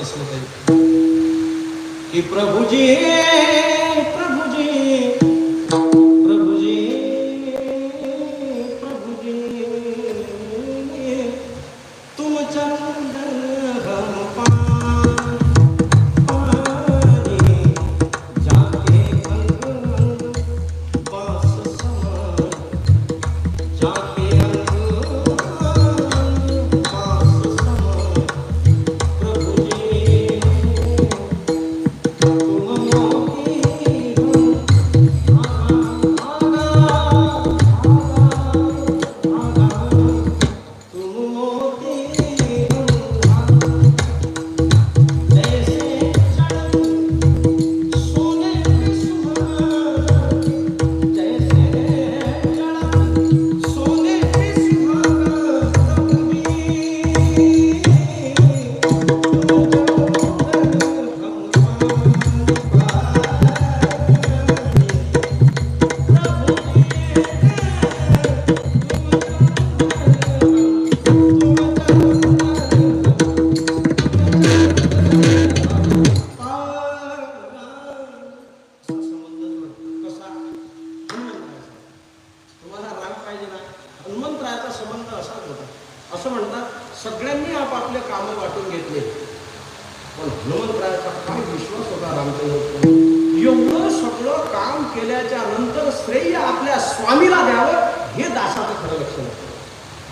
असं असलं पाहिजे की प्रभुजी प्रभूजी. पाहिजे ना? हनुमंतरायाचा संबंध असाच होता. असं म्हणतात सगळ्यांनी आपापले कामं वाटून घेतले. पण हनुमंतरायाचा काय विश्वास होता रामचंद्र एवढं सगळं काम केल्याच्यानंतर श्रेय आपल्या स्वामीला द्यावं हे दासाचं खरं लक्षण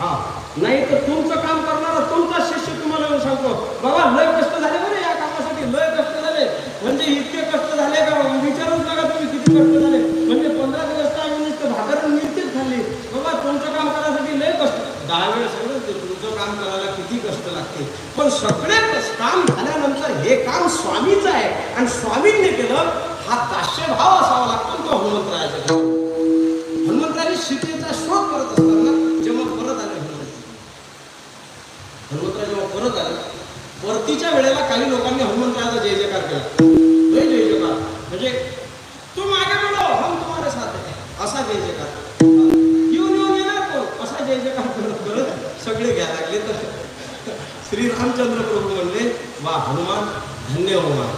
हा नाही तर तुमचं काम करा तुमचा शिष्य तुम्हाला येऊन सांगतो बाबा लय कष्ट झाले बरे या कामासाठी लय कष्ट झाले म्हणजे इतके कष्ट झाले का विचारूच नका तुम्ही किती कष्ट झाले म्हणजे पंधरा दिवस काय नुसतं भाकर आणि मिरचीच खाल्ली बाबा तुमचं काम करायसाठी लय कष्ट दहा वेळ सगळं ते तुमचं काम करायला किती कष्ट लागते पण सगळे काम झाल्यानंतर हे काम स्वामीचं आहे. आणि स्वामींनी केलं हा दास्य भाव असावा लागतो तो हनुमंतरायाचा हनुमंतराने सीतेचा शोध करत असताना जेव्हा परत आले हनुमंत हनुमंतराय जेव्हा परत आले परतीच्या वेळेला काही लोकांनी हनुमंतरायाचा जय जयकार केला. लय जय जयकार. म्हणजे रामचंद्र प्रभू म्हणले वा हनुमान धन्य हनुमान.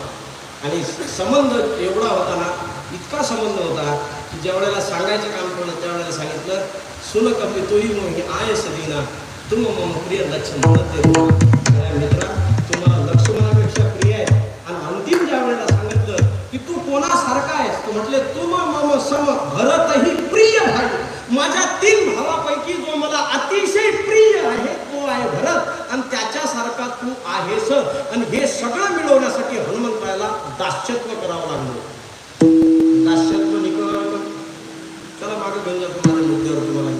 आणि संबंध एवढा होता ना इतका संबंध होता की ज्या वेळेला सांगायचं काम पडलं त्यावेळेला सांगितलं सुन कपी तोही मोही आय सदीना तुम मम प्रिय लक्ष्मण हो. मित्रा तुम्हाला लक्ष्मणापेक्षा प्रिय आहे. आणि अंतिम ज्या वेळेला सांगितलं की तू कोणासारखा आहेस? तर म्हटले तुम मम सम भरतही प्रिय भाग माझ्या तीन भावापैकी जो मला अतिशय प्रिय आहे तो आहे भरत. तू आणि हे सगळं मिळवण्यासाठी हनुमंतरायाला दास्यत्व करावं लागलं. दास्यत्व निकळ चला मागे घेऊन जातो माझ्या मुद्द्यावर तुम्हाला.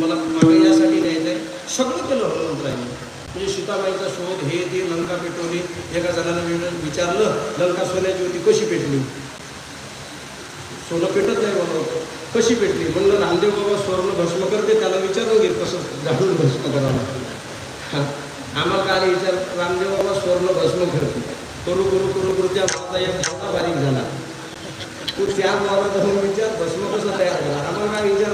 मला मागे यासाठी न्यायचं आहे. सगळं केलं हनुमंतरायांनी म्हणजे सीताबाईचा शोध हे ते लंका पेटवली. एका जणांना विचारलं लंका सोन्याची होती कशी पेटली? सोनं पेटत नाही बाबा. कशी पेटली? म्हणलं रामदेव बाबा स्वर्ण भस्म करते त्याला विचारून घे कसं जाणून भस्म करावं लागतं. आम्हाला काल विचार रामदेवाला स्वर्ण भस्म करतो. करू करू करू करू त्या बाबा एक भावना बारीक झाला. तू त्या बाबा जाऊन विचार भस्म कसं तयार झाला? आम्हाला काय विचार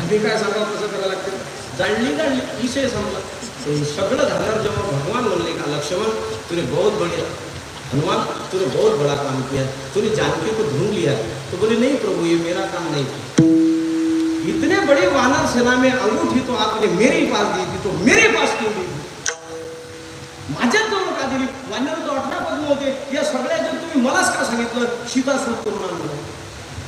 आम्ही काय सांगा कसं करावं लागतं? जाणली जाणली. विषय समजा सगळं झाल्यावर जेव्हा भगवान म्हणले का लक्ष्मण तूने बहुत बढ़िया. हनुमान तूने बहुत बड़ा काम किया. तूने जानकी को ढूंढ लिया. तो बोले नहीं प्रभु ये मेरा काम नहीं था. इतने बड़े वानर सेना में अंगूठी तो आपने मेरे ही पास दी थी तो मेरे पास क्यों दी माझ्याच जवळ का दिली. वानर तो अठरा पद्म होते. या सगळ्या जर तुम्ही मलाच का सांगितलं? सीता शोध करून आणलं.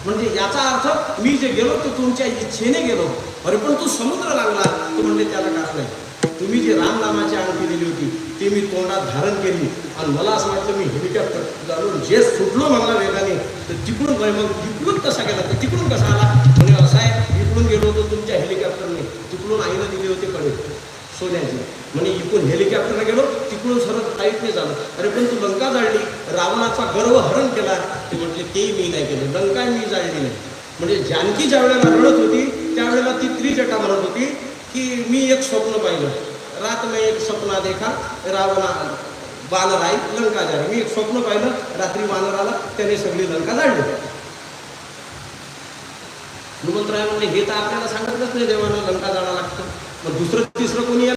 म्हणजे याचा अर्थ मी जे गेलो ते तुमच्या इच्छेने गेलो. अरे पण तू समुद्र लागला. तो म्हणजे त्याला टाकलंय. तुम्ही जी रामनामाची अंगठी दिली होती ती मी तोंडात धारण केली. आणि मला असं वाटलं मी हेलिकॉप्टर घालून जे सुटलो मला वेगाने तर तिकडून मग तिकडून कसा गेला? तर तिकडून कसा आला म्हणजे असं आहे इकडून गेलो होतो तुमच्या हेलिकॉप्टरने तिकडून आईनं दिली होती कडे सोन्याची म्हणजे इकडून गेलो तिकडून सरत काहीच नाही झालं. अरे पण तू लंका जाळली रावणाचा गर्व हरण केला. ते म्हटले तेही मी नाही केलं लंका मी जाळली नाही. म्हणजे जानकी ज्या वेळेला रडत होती त्यावेळेला ती त्रिजटा म्हणत होती की मी एक स्वप्न पाहिलं. रात मी एक स्वप्न देखा रावणा बानर आई लंका जाळली मी एक स्वप्न पाहिलं रात्री वानर आला त्याने सगळी लंका जाळली. हनुमंतराय म्हणले हे तर आपल्याला सांगतच नाही देवानं लंका जाळा लागतं. मग दुसरं तिसरं कोणी